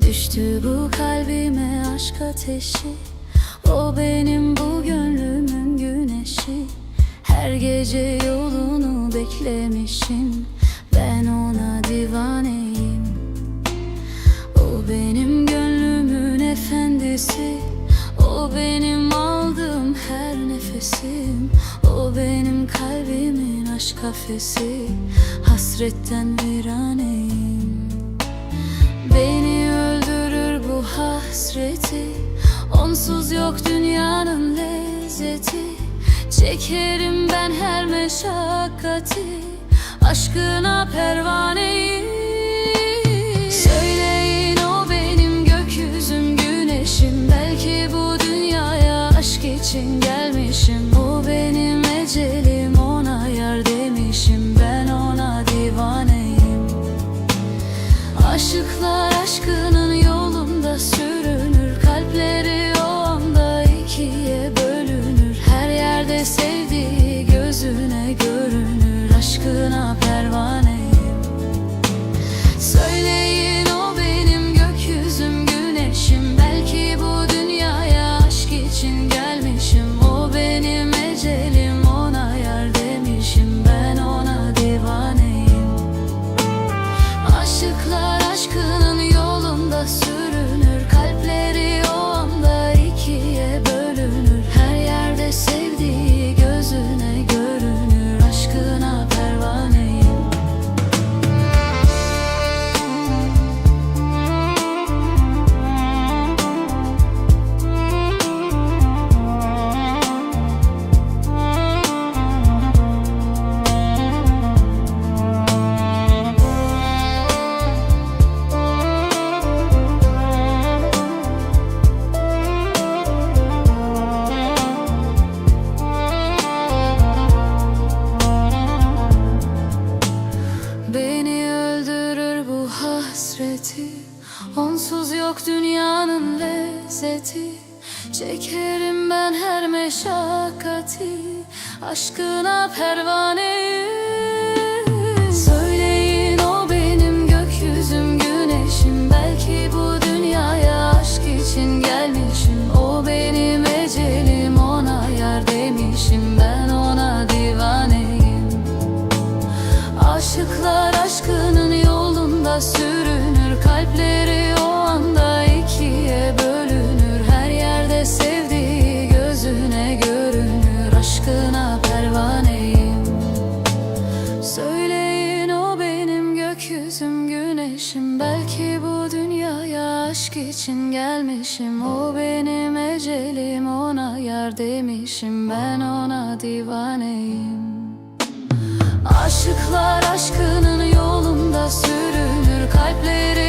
Düştü bu kalbime aşk ateşi. O benim bu gönlümün güneşi. Her gece yolunu beklemişim. kafesi Hasretten viraneyim Beni öldürür bu hasreti Onsuz yok dünyanın lezzeti. Çekerim ben her meşakkati Aşkına pervaneyim hasreti Onsuz yok dünyanın lezzeti. Çekerim ben her meşakkati. Aşkına pervaneyim için gelmişim. O benim ecelim ona yar demişim. Ben ona divaneyim. Aşıklar aşkının yolunda sürünür kalpleri